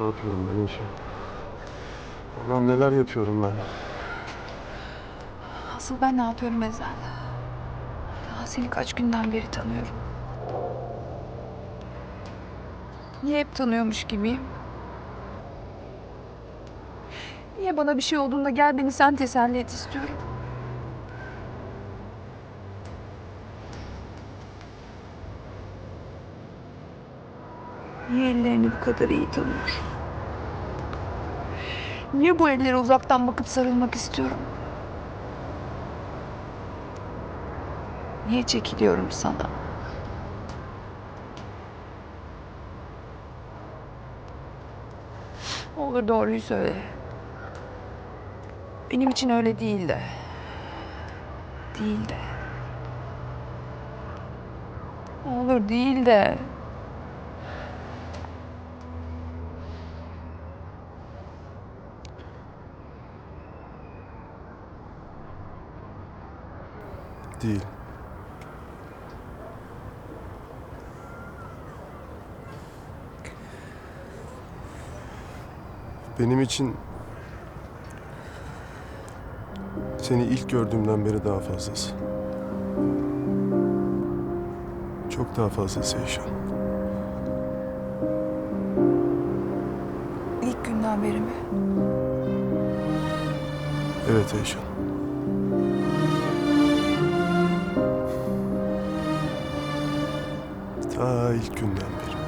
Ne yapıyorum ben işim? Allah'ım neler yapıyorum ben? Asıl ben ne yapıyorum Ezel? Daha seni kaç günden beri tanıyorum. Niye hep tanıyormuş gibiyim? Niye bana bir şey olduğunda gel beni sen teselli et istiyorum? Niye ellerini bu kadar iyi tanıyorum? Niye bu ellere uzaktan bakıp sarılmak istiyorum? Niye çekiliyorum sana? Olur doğruyu söyle. Benim için öyle değil de. Değil de. Olur değil de. Değil. Benim için seni ilk gördüğümden beri daha fazlası. Çok daha fazlası Eyşan. İlk günden beri mi? Evet Eyşan. ta ilk günden beri.